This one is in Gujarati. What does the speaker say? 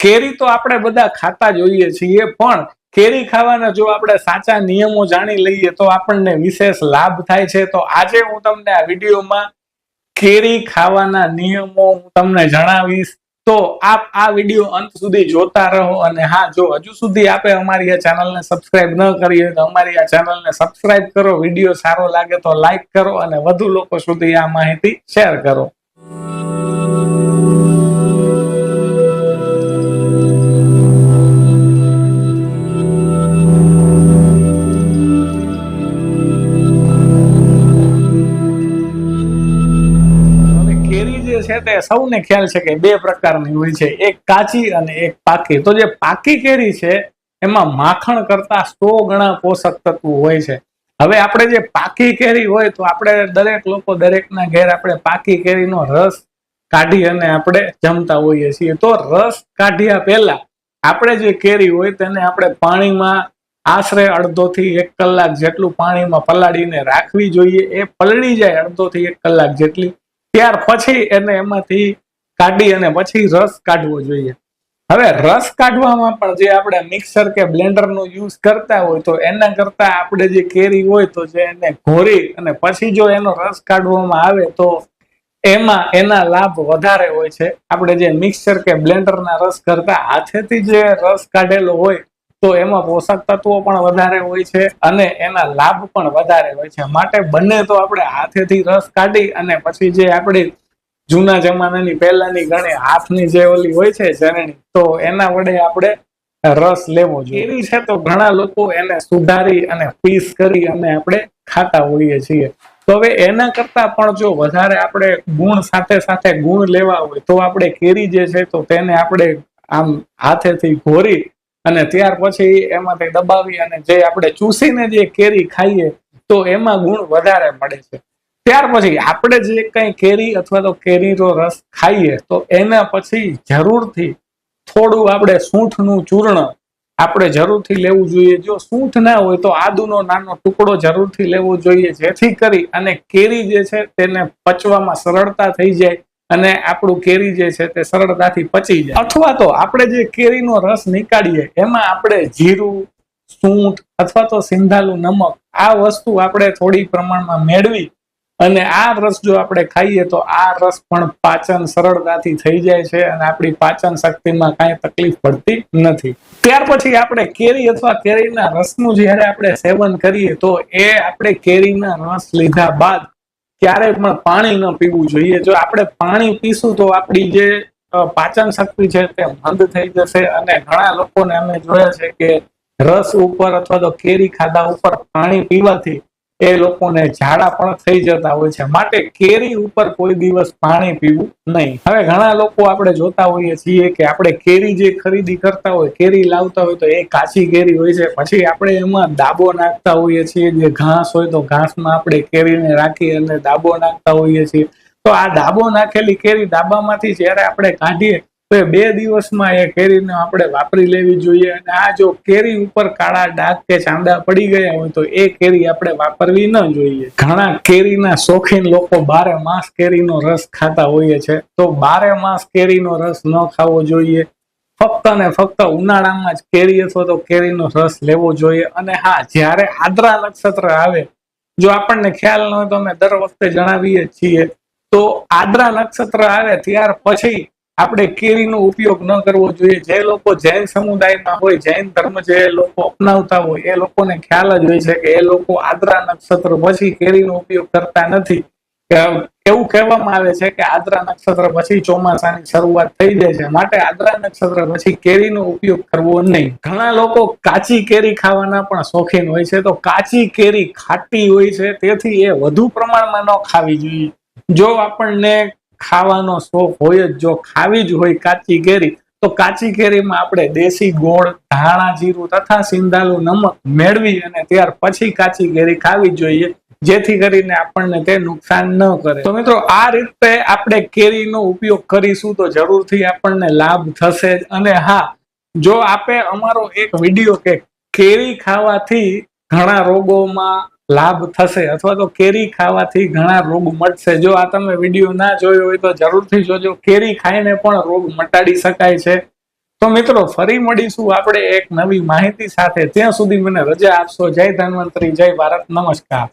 કેરી તો આપણે બધા ખાતા જોઈએ છીએ, પણ કેરી ખાવાના જો આપણે સાચા નિયમો જાણી લઈએ તો આપણને વિશેષ લાભ થાય છે. તો આજે હું તમને આ વિડીયોમાં કેરી ખાવાના નિયમો હું તમને જણાવીશ. તો આપ આ વીડિયો અંત સુધી જોતા રહો અને હા, જો હજુ સુધી આપે અમારી આ ચેનલને સબસ્ક્રાઇબ ન કરી હોય તો અમારી આ ચેનલને સબસ્ક્રાઇબ કરો. વીડિયો સારો લાગે તો લાઈક કરો અને વધુ લોકો સુધી આ માહિતી શેર કરો. છે તે સૌને ખ્યાલ છે કે બે પ્રકારની હોય છે. એક કાચી અને એક પાકી. તો જે પાકી કેરી છે, એમાં માખણ કરતા સો ગણા પોષક તત્વો હોય છે. હવે આપણે જે પાકી કેરી હોય, તો આપણે દરેક લોકો દરેકના ઘેર આપણે પાકી કેરીનો રસ કાઢી અને આપણે જમતા હોઈએ છીએ. તો રસ કાઢ્યા પહેલા આપણે જે કેરી હોય, તેને આપણે પાણીમાં આશરે અડધો થી એક કલાક જેટલું પાણીમાં પલાળીને રાખવી જોઈએ. એ પલળી જાય અડધો થી એક કલાક જેટલી. ત્યાર પછી એને એમાંથી કાઢી અને પછી રસ કાઢવો જોઈએ. હવે રસ કાઢવામાં પણ જે આપણે મિક્સર કે બ્લેન્ડર નો યુઝ કરતા હોય તો એના કરતા આપણે જે કેરી હોય તો જે એને ઘોરી અને પછી જો એનો રસ કાઢવામાં આવે તો એમાં એના લાભ વધારે હોય છે. આપણે જે મિક્સર કે બ્લેન્ડરના રસ કરતા હાથેથી જે રસ કાઢેલો હોય તો એમાં પોષક તત્વો પણ વધારે હોય છે અને એના લાભ પણ વધારે હોય છે. માટે બંને તો આપણે હાથેથી રસ કાઢી અને પછી જે આપણી જૂના જમાનાની પહેલાની ગણે હાથની જે ઓલી હોય છે ચરણી તો એના વડે આપણે રસ લેવો જોઈએ. એવી છે તો ઘણા લોકો એને સુધારી અને પીસ કરી અને આપણે ખાતા હોઈએ છીએ. તો હવે એના કરતા પણ જો વધારે આપણે ગુણ સાથે સાથે ગુણ લેવા હોય, તો આપણે કેરી જે છે તો તેને આપણે આમ હાથેથી ઘોરી અને ત્યાર પછી એમાંથી દબાવી અને જે આપણે ચૂસીને જે કેરી ખાઈએ, તો એમાં ગુણ વધારે મળે છે. ત્યાર પછી આપણે જે કઈ કેરી અથવા તો કેરીનો રસ ખાઈએ, તો એના પછી જરૂરથી થોડું આપણે સૂંઠનું ચૂર્ણ આપણે જરૂરથી લેવું જોઈએ. જો સૂંઠ ના હોય, તો આદુનો નાનો ટુકડો જરૂરથી લેવો જોઈએ, જેથી કરી અને કેરી જે છે, તેને પચવામાં સરળતા થઈ જાય. અને આપણું કેરી જે છે તે સરળતાથી પચી જાય. અથવા તો આપણે જે કેરીનો રસ નીકાળીએ, એમાં આપણે જીરું, સૂંઠ અથવા તો સિંધાલું નમક, આ વસ્તુ આપણે થોડી પ્રમાણમાં મેળવી અને આ રસ જો આપણે ખાઈએ તો આ રસ પણ પાચન સરળતાથી થઈ જાય છે અને આપણી પાચન શક્તિમાં કાંઈ તકલીફ પડતી નથી. ત્યાર પછી આપણે કેરી અથવા કેરીના રસનું જ્યારે આપણે સેવન કરીએ તો એ આપણે કેરીના રસ લીધા બાદ ક્યારેય પણ પાણી ન પીવું જોઈએ. જો આપણે પાણી પીશું તો આપણી જે પાચન શક્તિ છે તે મંદ થઈ જશે અને ઘણા લોકોને અમે જોયા છે કે રસ ઉપર અથવા તો કેરી ખાધા ઉપર પાણી પીવાથી એ લોકોને ઝાડા પણ થઈ જતા હોય છે. માટે કેરી ઉપર કોઈ દિવસ પાણી પીવું નહીં. હવે ઘણા લોકો આપણે જોતા હોઈએ છીએ કે આપણે કેરી જે ખરીદી કરતા હોય, કેરી લાવતા હોય તો એ કાચી કેરી હોય છે. પછી આપણે એમાં દાબો નાખતા હોઈએ છીએ. જે ઘાસ હોય તો ઘાસમાં આપણે કેરીને રાખી અને દાબો નાખતા હોઈએ છીએ. તો આ દાબો નાખેલી કેરી દાબામાંથી જ્યારે આપણે કાઢીએ તો એ બે દિવસમાં એ કેરીને આપણે વાપરી લેવી જોઈએ અને આ જો કેરી ઉપર કાળા ડાઘ કે ચાંદા પડી ગયા હોય તો એ કેરી આપણે વાપરવી ન જોઈએ. ઘણા કેરીના શોખીન લોકો બારે માસ કેરીનો રસ ખાતા હોઈએ છે. તો બારે માસ કેરીનો રસ ન ખાવો જોઈએ. ફક્ત ને ફક્ત ઉનાળામાં જ કેરી અથવા તો કેરીનો રસ લેવો જોઈએ. અને હા, જ્યારે આદ્રા નક્ષત્ર આવે, જો આપણને ખ્યાલ ન હોય તો અમે દર વખતે જણાવીએ છીએ. તો આદ્રા નક્ષત્ર આવે ત્યાર પછી આપણે કેરીનો ઉપયોગ ન કરવો જોઈએ. જે લોકો જૈન સમુદાયમાં હોય, જૈન ધર્મ જે લોકો અપનાવતા હોય, એ લોકોને ખ્યાલ જ હોય છે કે એ લોકો આદ્રા નક્ષત્ર પછી કેરીનો ઉપયોગ કરતા નથી. એવું કહેવામાં આવે છે કે આદ્રા નક્ષત્ર પછી ચોમાસાની શરૂઆત થઈ જાય છે. માટે આદ્રા નક્ષત્ર પછી કેરીનો ઉપયોગ કરવો નહીં. ઘણા લોકો કાચી કેરી ખાવાના પણ શોખીન હોય છે. તો કાચી કેરી ખાટી હોય છે. તેથી એ વધુ પ્રમાણમાં ન ખાવી જોઈએ. જો આપણને ખાવાનો શોખ હોય જ, જો ખાવી જ હોય કાચી કેરી તો કાચી કેરીમાં આપણે દેશી ગોળ, ધાણા જીરું તથા સિંધાલું નમક મેળવી અને ત્યાર પછી કાચી કેરી ખાવી જોઈએ, જેથી કરીને આપણને તે નુકસાન ન કરે. તો મિત્રો, આ રીતે આપણે કેરીનો ઉપયોગ કરીશું તો જરૂરથી આપણને લાભ થશે જ. અને હા, જો આપે અમારો એક વીડિયો કે કેરી ખાવાથી ઘણા રોગોમાં લાભ થશે અથવા તો કેરી ખાવાથી ઘણા રોગ મટશે જો આ તમે વીડિયો ના જોયો હોય તો જરૂરથી જોજો. કેરી ખાઈને પણ રોગ મટાડી શકાય છે. તો મિત્રો, ફરી મળીશું આપણે એક નવી માહિતી સાથે. ત્યાં સુધી મને રજા આપશો. જય ધન્વંતરી. જય ભારત. નમસ્કાર.